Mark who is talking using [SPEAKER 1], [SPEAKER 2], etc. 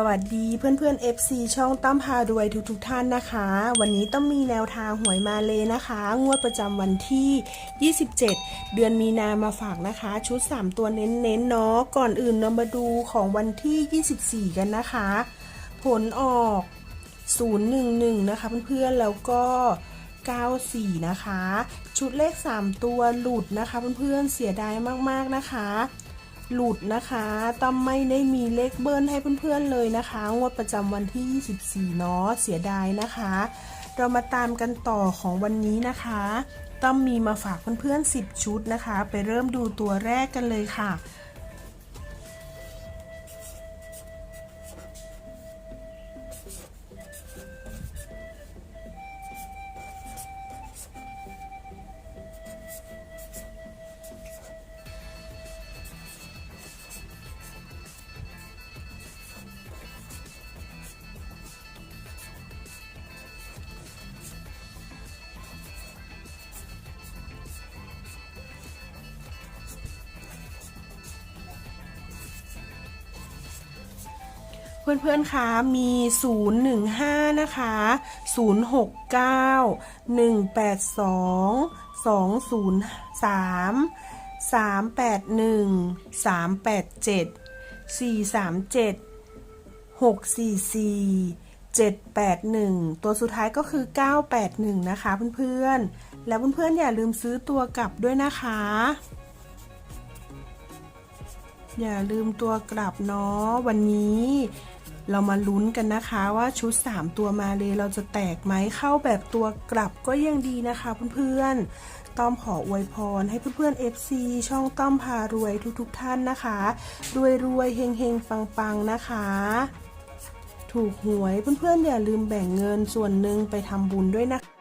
[SPEAKER 1] สวัสดีเพื่อนเพื่อนๆ FC ช่องตั้มพารวยทุกทุกๆท่านนะคะ วันนี้ต้องมีแนวทางหวยมาเลยนะคะ งวดประจำวันที่ 27 เดือนมีนามาฝากนะคะ ชุด 3 ตัวเน้นๆเนาะก่อนอื่นเรามาดูของวันที่ 24 กันนะคะ ผลออก 011 นะคะเพื่อนๆแล้วก็ 94 นะคะ ชุดเลข 3 ตัวหลุดนะคะเพื่อนๆเสียดายมากๆนะคะ หลุดนะคะตั้มไม่ได้มีเลขเบิ้ลให้เพื่อนๆเลยนะคะ งวดประจำวันที่ 24เนาะเสียดายนะคะ เรามาตามกันต่อของวันนี้นะคะตั้มมีมาฝากเพื่อนๆ 10 ชุดนะคะ ไปเริ่มดูตัวแรกกันเลยค่ะ เพื่อนๆ คะ มี 015 นะคะ 069 182 203 381 387 437 644 781 ตัวสุดท้ายก็คือ 981 นะคะเพื่อนๆ แล้วเพื่อนๆ อย่าลืมซื้อตัวกลับด้วยนะคะ อย่าลืมตัวกลับเนาะวันนี้เรามาลุ้นกันนะคะว่าชุด 3 ตัวมาเลยเราจะแตกไหมเข้าแบบตัวกลับก็ยังดีนะคะเพื่อนๆต้อมขออวยพรให้เพื่อนๆ FC ช่องต้อมพารวยทุกๆท่านนะคะรวยรวยๆเฮงเฮงปังปังๆนะคะ ถูกหวยเพื่อนๆอย่าลืมแบ่งเงินส่วนหนึ่งไปทำบุญด้วยนะคะ